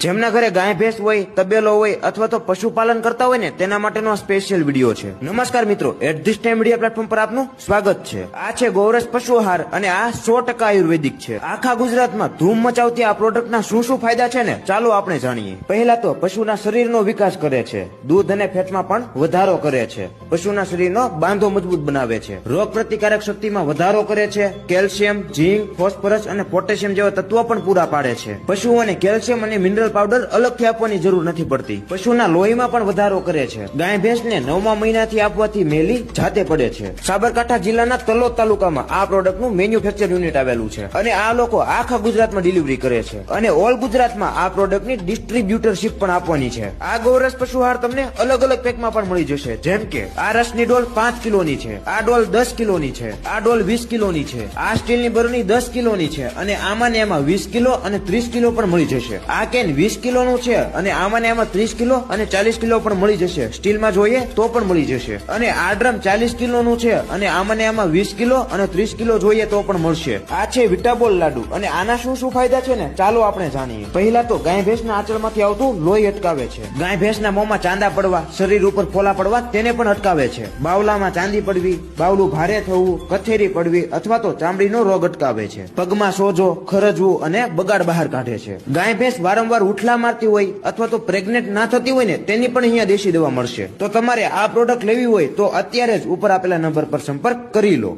જેમના ઘરે ગાય, ભેંસ હોય, તબેલો હોય અથવા તો પશુપાલન કરતા હોય ને, તેના માટેનો સ્પેશિયલ વીડિયો છે. નમસ્કાર મિત્રો at this time media platform પર આપનું સ્વાગત છે. આ છે ગૌરસ પશુ આહાર અને આ સો ટકા આયુર્વેદિક છે. આખા ગુજરાતમાં ધૂમ મચાવતી આ પ્રોડક્ટના શું શું ફાયદા છે ને, ચાલો આપણે જાણીએ. પહેલા તો પશુના શરીરનો વિકાસ કરે છે. દૂધ અને ફેટમાં પણ વધારો કરે છે. પશુના શરીરનો બાંધો મજબૂત બનાવે છે. રોગ પ્રતિકારક શક્તિમાં વધારો કરે છે. કેલ્શિયમ, ઝીંક, ફોસ્ફરસ અને પોટેશિયમ જેવા તત્વો પણ પૂરા પાડે છે. પશુઓને કેલ્શિયમ અને મિનરલ પાવડર અલગથી આપવાની જરૂર નથી પડતી. પશુના લોહીમાં પણ વધારો કરે છે. ગાય ભેંસને નવમા મહિનાથી આપવાથી મેલી જાતે પડે છે. સાબરકાંઠા જિલ્લાના તલોદ તાલુકામાં આ પ્રોડક્ટનું મેન્યુફેક્ચર યુનિટ આવેલું છે. અને આ લોકો આખા ગુજરાતમાં ડિલિવરી કરે છે. અને ઓલ ગુજરાતમાં આ પ્રોડક્ટની ડિસ્ટ્રીબ્યુટરશીપ પણ આપવાની છે. આ ગૌરસ પશુ આહાર તમને અલગ અલગ પેકમાં પણ મળી જશે. જેમ કે, આ રસની ડોલ પાંચ કિલોની છે. આ ડોલ દસ કિલોની છે. આ ડોલ વીસ કિલોની છે. આ સ્ટીલની બરણી દસ કિલોની છે. અને આમાં ને એમાં વીસ કિલો અને ત્રીસ કિલો પણ મળી જશે. આ કેન વીસ કિલોનું છે અને આમાં ને આમાં ત્રીસ કિલો અને ચાલીસ કિલો પણ મળી જશે. સ્ટીલમાં જોઈએ તો પણ મળી જશે. અને આ ડ્રમ ચાલીસ કિલોનું છે અને આમાં ને આમાં વીસ કિલો અને ત્રીસ કિલો જોઈએ તો પણ મળશે. આ છે વિટાબોલ લાડુ. અને આના શું શું ફાયદા છે ને? ચાલો આપણે જાણીએ. પહેલા તો ગાય ભેંસના આંચળમાંથી આવતું લોહી અટકાવે છે. ગાય ભેંસના મોંમાં ચાંદા પડવા, શરીર ઉપર ફોલા પડવા તેને પણ અટકાવે છે. બાવલામાં ચાંદી પડવી, બાવલું ભારે થવું, કથેરી પડવી અથવા તો ચામડીનો રોગ અટકાવે છે. પગમાં સોજો, ખરજવું અને બગાડ બહાર કાઢે છે. ગાય ભેંસ વારંવાર ઉઠલા મારતી હોય અથવા તો પ્રેગ્નેન્ટ ના થતી હોય ને, તેની પણ અહીંયા દેશી દવા મળશે. તો તમારે આ પ્રોડક્ટ લેવી હોય તો અત્યારે જ ઉપર આપેલા નંબર પર સંપર્ક કરી લો.